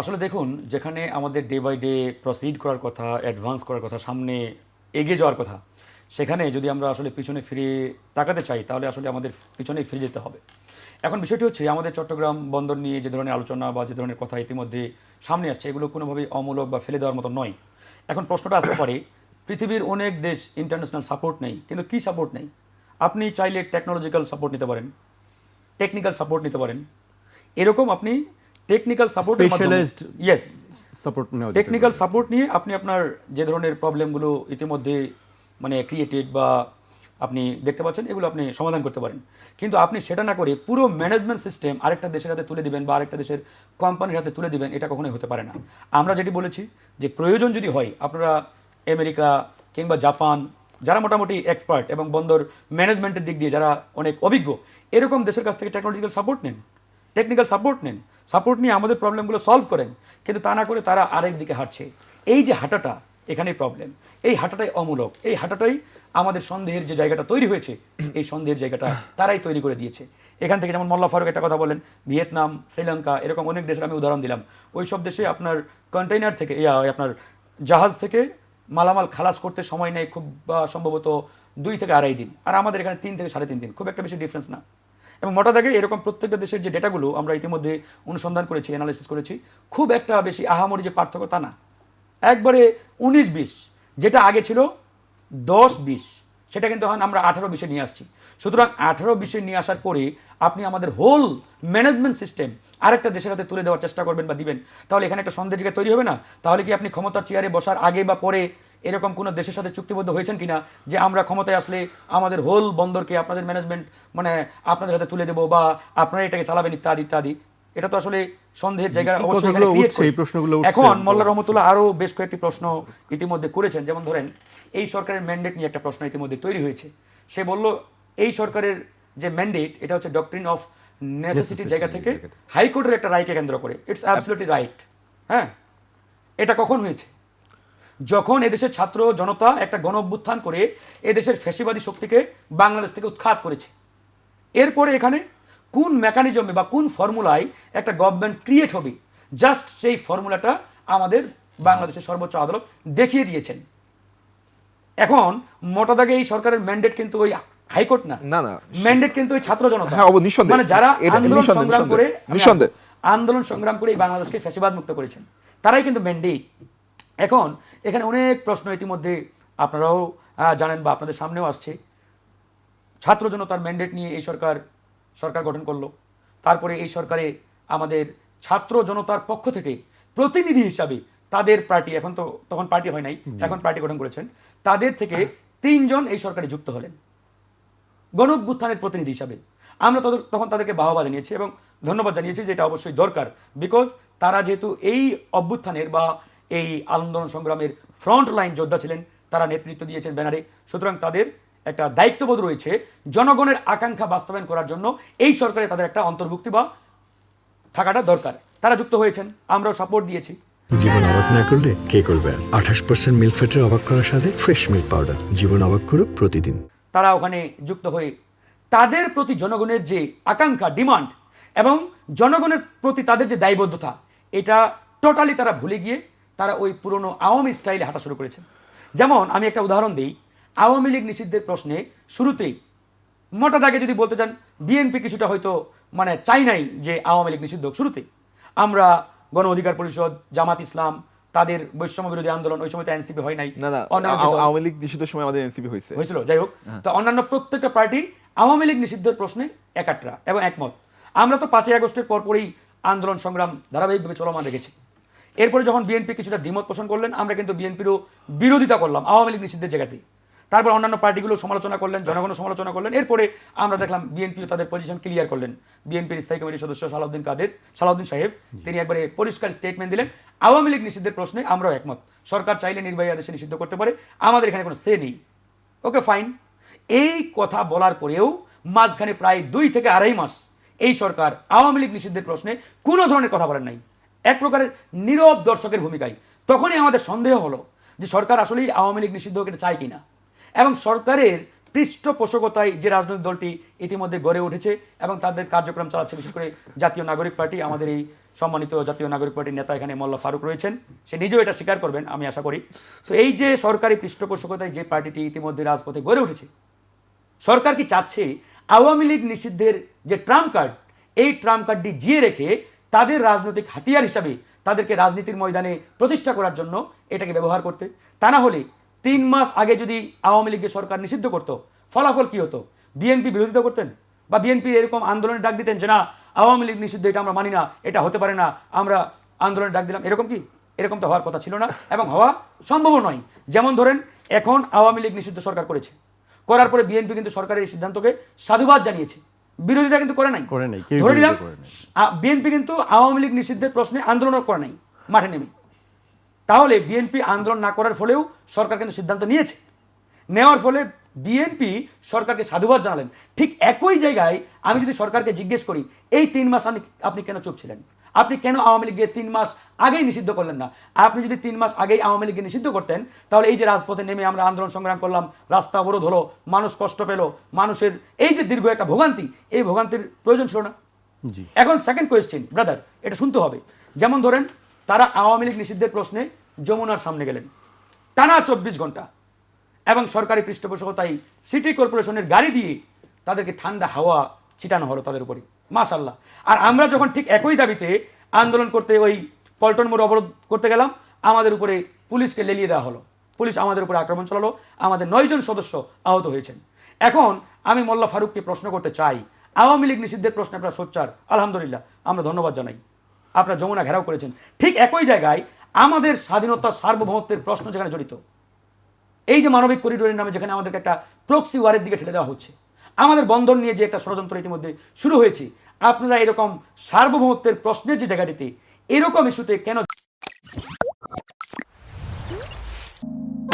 আসলে দেখুন, যেখানে আমাদের ডে বাই ডে প্রসিড করার কথা অ্যাডভান্স করার কথা, সামনে এগিয়ে যাওয়ার কথা, সেখানে যদি আমরা আসলে পিছনে ফিরে তাকাতে চাই, তাহলে আসলে আমাদের পিছনে ফিরে যেতে হবে। এখন বিষয়টি হচ্ছে, আমাদের চট্টগ্রাম বন্দর নিয়ে যে ধরনের আলোচনা বা যে ধরনের কথা ইতিমধ্যে সামনে আসছে, এগুলো কোনোভাবেই অমূলক বা ফেলে দেওয়ার মতো নয়। এখন প্রশ্নটা আসতে পারে, পৃথিবীর অনেক দেশ ইন্টারন্যাশনাল সাপোর্ট নেই, কিন্তু কি সাপোর্ট নেই? আপনি চাইলে টেকনোলজিক্যাল সাপোর্ট নিতে পারেন টেকনিক্যাল সাপোর্ট নিতে পারেন। এরকম আপনি technical support Specialized yes support technical support নিয়ে আপনি আপনার যে ধরনের প্রবলেমগুলো ইতিমধ্যে মানে ক্রিয়েটেড বা আপনি দেখতে পাচ্ছেন এগুলো আপনি সমাধান করতে পারেন। কিন্তু আপনি সেটা না করে পুরো ম্যানেজমেন্ট সিস্টেম আরেকটা দেশের হাতে তুলে দিবেন বা আরেকটা দেশের কোম্পানির হাতে তুলে দিবেন এটা কখনোই হতে পারে না। আমরা যেটি বলেছি যে প্রয়োজন যদি হয় আপনারা আমেরিকা কিংবা জাপান যারা মোটামুটি এক্সপার্ট এবং বন্দর ম্যানেজমেন্টের দিক দিয়ে যারা অনেক অভিজ্ঞ এরকম দেশের কাছ থেকে টেকনোলজিক্যাল সাপোর্ট নেন। টেকনিক্যাল সাপোর্ট নেন। সাপোর্ট নিয়ে আমাদের প্রবলেমগুলো সলভ করেন। কিন্তু তা না করে তারা আরেক দিকে হাঁটছে। এই যে হাঁটাটা, এখানেই প্রবলেম এই হাঁটাটাই অমূলক। এই হাঁটাটাই আমাদের সন্দেহের যে জায়গাটা তৈরি হয়েছে, এই সন্দেহের জায়গাটা তারাই তৈরি করে দিয়েছে। এখান থেকে যেমন মোল্লা ফারুক একটা কথা বলেন, ভিয়েতনাম, শ্রীলঙ্কা, এরকম অনেক দেশের আমি উদাহরণ দিলাম। ওই সব দেশে আপনার কন্টেইনার থেকে আপনার জাহাজ থেকে মালামাল খালাস করতে সময় নেয় খুব সম্ভবত দুই থেকে আড়াই দিন। আর আমাদের এখানে তিন থেকে সাড়ে তিন দিন। খুব একটা বেশি ডিফারেন্স না। এবং মোটা দাগে এরকম প্রত্যেকটা দেশের যে ডেটাগুলো আমরা ইতিমধ্যে অনুসন্ধান করেছি অ্যানালাইসিস করেছি, খুব একটা বেশি আহামরি যে পার্থক্য তা না। একবারে উনিশ বিশ, যেটা আগে ছিল দশ বিশ, সেটা কিন্তু এখন আমরা আঠারো বিশে নিয়ে আসছি। সুতরাং আঠারো বিশে নিয়ে আসার পরে আপনি আমাদের হোল ম্যানেজমেন্ট সিস্টেম আরেকটা দেশের হাতে তুলে দেওয়ার চেষ্টা করবেন বা দিবেন। তাহলে এখানে একটা সন্দেহ তৈরি হবে না? তাহলে কি আপনি ক্ষমতার চেয়ারে বসার আগে বা পরে এরকম কোনো দেশের সাথে চুক্তিবদ্ধ হয়েছেন কিনা? যে আমরা ক্ষমতায় আসলে আমাদের হোল বন্দরকে আপনাদের ম্যানেজমেন্ট মানে আপনাদের হাতে তুলে দেবো বা আপনারা এটাকে চালাবেন ইত্যাদি ইত্যাদি। এটা তো আসলে সন্দেহের জায়গা অবশ্যই। এখন মোল্লা রহমতুল্লাহ আরও বেশ কয়েকটি প্রশ্ন ইতিমধ্যে করেছেন। যেমন ধরেন এই সরকারের ম্যান্ডেট নিয়ে একটা প্রশ্ন ইতিমধ্যে তৈরি হয়েছে। সে বলল এই সরকারের যে ম্যান্ডেট এটা হচ্ছে ডক্টরিন অফ নেসেসিটির জায়গা থেকে হাইকোর্টের একটা রায়কে কেন্দ্র করে। ইটস অ্যাবসলিউটলি রাইট হ্যাঁ? এটা কখন হয়েছে? যখন এদেশের ছাত্র জনতা একটা গণ অভ্যুত্থান করে এদেশের ফ্যাসিবাদী শক্তিকে বাংলাদেশ থেকে উৎখাত করেছে এরপরে এখানে কোন মেকানিজমে বা কোন ফর্মুলায় একটা গভর্নমেন্ট ক্রিয়েট হবে জাস্ট সেই ফর্মুলাটা আমাদের বাংলাদেশের সর্বোচ্চ আদালত দেখিয়ে দিয়েছেন এখন মোটা দাগে এই সরকারের ম্যান্ডেট কিন্তু ওই হাইকোর্ট না না, না। ম্যান্ডেট কিন্তু ওই ছাত্র জনতা হ্যাঁ, মানে যারা আন্দোলন সংগ্রাম করে। নিঃসন্দেহে। আন্দোলন সংগ্রাম করে এই বাংলাদেশকে ফ্যাসিবাদ মুক্ত করেছেন তারাই কিন্তু ম্যান্ডেট এখন এখানে অনেক প্রশ্ন ইতিমধ্যে আপনারাও জানেন বা আপনাদের সামনেও আসছে। ছাত্র জনতার ম্যান্ডেট নিয়ে এই সরকার সরকার গঠন করল। তারপরে এই সরকারে আমাদের ছাত্র জনতার পক্ষ থেকে প্রতিনিধি হিসাবে তাদের পার্টি এখন তো তখন পার্টি হয় নাই এখন পার্টি গঠন করেছেন তাদের থেকে তিনজন এই সরকারে যুক্ত হলেন। গণ অভ্যুত্থানের প্রতিনিধি হিসাবে। আমরা তদ- তখন তাদেরকে বাহবা জানিয়েছি এবং ধন্যবাদ জানিয়েছি যে এটা অবশ্যই দরকার বিকজ তারা যেহেতু এই অভ্যুত্থানের বা এই আন্দোলন সংগ্রামের ফ্রন্ট লাইন যোদ্ধা ছিলেন তারা নেতৃত্ব দিয়েছেন ব্যানারে। সুতরাং তাদের একটা দায়িত্ববোধ রয়েছে জনগণের আকাঙ্ক্ষা বাস্তবায়ন করার জন্য এই সরকারে তাদের একটা অন্তর্ভুক্তি বা থাকাটা দরকার। তারা যুক্ত হয়েছেন আমরাও সাপোর্ট দিয়েছি। জীবন অবাক না করলে কে করবে আঠাশ পার্সেন্ট মিল্ক ফ্যাটের অবাক করার সাথে ফ্রেশ মিল্ক পাউডার জীবন অবাক করুক প্রতিদিন। তারা ওখানে যুক্ত হয়ে তাদের প্রতি জনগণের যে আকাঙ্ক্ষা ডিমান্ড এবং জনগণের প্রতি তাদের যে দায়বদ্ধতা এটা টোটালি তারা ভুলে গিয়ে তারা ওই পুরনো আওয়ামী স্টাইলে হাঁটা শুরু করেছেন। যেমন আমি একটা উদাহরণ দিই আওয়ামী লীগ নিষিদ্ধের প্রশ্নে শুরুতেই মোটা দাগে যদি বলতে চান বিএনপি কিছুটা হয়তো মানে চাই নাই যে আওয়ামী লীগ নিষিদ্ধ হোক শুরুতেই। আমরা গণ অধিকার পরিষদ জামাত ইসলাম তাদের বৈষম্য বিরোধী আন্দোলন ওই সময় তো এনসিপি হয় নাই। আওয়ামী লীগ নিষিদ্ধের সময় আমাদের এনসিপি হয়েছে। হয়েছিল যাই হোক। তো অন্যান্য প্রত্যেকটা পার্টি আওয়ামী লীগ নিষিদ্ধের প্রশ্নে একাট্রা এবং একমত। আমরা তো পাঁচই আগস্টের পরপরই আন্দোলন সংগ্রাম ধারাবাহিকভাবে চলমান রেখেছি। এরপরে যখন বিএনপি কিছুটা দ্বিমত পোষণ করলেন আমরা কিন্তু বিএনপিরও বিরোধিতা করলাম আওয়ামী লীগ নিষিদ্ধের জায়গাতেই। তারপর অন্যান্য পার্টিগুলো সমালোচনা করলেন জনগণ সমালোচনা করলেন এরপরে আমরা দেখলাম বিএনপিও তাদের পজিশন ক্লিয়ার করলেন। বিএনপির স্থায়ী কমিটির সদস্য সালাউদ্দিন কাদের সালাউদ্দিন সাহেব তিনি একবারে পরিষ্কার স্টেটমেন্ট দিলেন আওয়ামী লীগ নিষিদ্ধের প্রশ্নে আমরাও একমত। সরকার চাইলে নির্বাহী আদেশে নিষিদ্ধ করতে পারে আমাদের এখানে কোনো সে নেই। ওকে ফাইন এই কথা বলার পরেও মাঝখানে প্রায় দুই থেকে আড়াই মাস এই সরকার আওয়ামী লীগ নিষিদ্ধের প্রশ্নে কোনো ধরনের কথা বলেন নাই। এক প্রকারের নীরব দর্শকের ভূমিকায় তখনই আমাদের সন্দেহ হলো যে সরকার আসলেই আওয়ামী লীগ নিষিদ্ধ এটা চায় কিনা। এবং সরকারের পৃষ্ঠপোষকতায় যে রাজনৈতিক দলটি ইতিমধ্যে গড়ে উঠেছে এবং তাদের কার্যক্রম চালাচ্ছে, বিশেষ করে জাতীয় নাগরিক পার্টি, আমাদের এই সম্মানিত জাতীয় নাগরিক পার্টির নেতা এখানে মোল্লা ফারুক রয়েছেন। সে নিজেও এটা স্বীকার করবেন, আমি আশা করি। তো এই যে সরকারি পৃষ্ঠপোষকতায় যে পার্টিটি ইতিমধ্যে রাজপথে গড়ে উঠেছে, সরকার কি চাচ্ছে আওয়ামী লীগ নিষিদ্ধের যে ট্রাম্প কার্ড, এই ট্রাম্প কার্ডটি জিয়ে রেখে তাদের রাজনৈতিক হাতিয়ার হিসাবে তাদেরকে রাজনীতির ময়দানে প্রতিষ্ঠা করার জন্য এটাকে ব্যবহার করতে। তা না হলে তিন মাস আগে যদি আওয়ামী লীগের সরকার নিষিদ্ধ করত, ফলাফল কি হতো? বিএনপি বিরোধিতা করতেন? বা বিএনপি এরকম আন্দোলনের ডাক দিতেন যে, না, আওয়ামী লীগ নিষিদ্ধ, এটা আমরা মানি না, এটা হতে পারে না, আমরা আন্দোলনের ডাক দিলাম। এরকম কি? এরকম তো হওয়ার কথা ছিল না এবং হওয়া সম্ভব নয়। যেমন ধরেন, এখন আওয়ামী লীগ নিষিদ্ধ সরকার করেছে। করার পরে বিএনপি কিন্তু সরকারের এই সিদ্ধান্তকে সাধুবাদ জানিয়েছে। বিরোধিতা কিন্তু করে নাই। করে নাই, ধরে নিলাম। বিএনপি কিন্তু আওয়ামী লীগ নিষিদ্ধের প্রশ্নে আন্দোলন করে নাই মাঠে নেমে। তাহলে বিএনপি আন্দোলন না করার ফলেও সরকার কিন্তু সিদ্ধান্ত নিয়েছে। নেওয়ার ফলে বিএনপি সরকারকে সাধুবাদ জানালেন। ঠিক একই জায়গায় আমি যদি সরকারকে জিজ্ঞেস করি এই তিন মাস আপনি আপনি কেন চুপ ছিলেন? আপনি কেন আওয়ামী লীগকে তিন মাস আগেই নিষিদ্ধ করলেন না? আপনি যদি তিন মাস আগেই আওয়ামী লীগকে নিষিদ্ধ করতেন তাহলে এই যে রাজপথে নেমে আমরা আন্দোলন সংগ্রাম করলাম রাস্তা অবরোধ হলো মানুষ কষ্ট পেল মানুষের এই যে দীর্ঘ একটা ভোগান্তি এই ভোগান্তির প্রয়োজন ছিল না? জি। এখন সেকেন্ড কোয়েশ্চেন ব্রাদার এটা শুনতে হবে। যেমন ধরেন তারা আওয়ামী লীগ নিষিদ্ধের প্রশ্নে যমুনার সামনে গেলেন। টানা চব্বিশ ঘণ্টা। এবং সরকারি পৃষ্ঠপোষকতায় সিটি কর্পোরেশনের গাড়ি দিয়ে তাদেরকে ঠান্ডা হাওয়া ছিটানো হলো তাদের উপরে মাশাল্লাহ আর আমরা যখন ঠিক একই দাবিতে আন্দোলন করতে ওই পল্টন মোড় অবরোধ করতে গেলাম, আমাদের উপরে পুলিশকে লেলিয়ে দেওয়া হলো। পুলিশ আমাদের উপরে আক্রমণ চালালো। আমাদের নয়জন সদস্য আহত হয়েছেন। এখন আমি মোল্লা ফারুককে প্রশ্ন করতে চাই। আওয়ামী লীগ নিষিদ্ধের প্রশ্নে আপনারা সোচ্চার। আলহামদুলিল্লাহ, আমরা ধন্যবাদ জানাই। আপনারা যমুনা ঘেরাও করেছেন। ঠিক একই জায়গায় আমাদের স্বাধীনতা সার্বভৌমত্বের প্রশ্ন যেখানে জড়িত এই যে মানবিক করিডোরের নামে যেখানে আমাদেরকে একটা প্রক্সি ওয়ারের দিকে ঠেলে দেওয়া হচ্ছে, আমাদের বন্ধন নিয়ে যে একটা ষড়যন্ত্র ইতিমধ্যে শুরু হয়েছে, আপনারা এরকম সার্বভৌমত্বের প্রশ্নের যে জায়গাটিতে এরকম ইস্যুতে কেন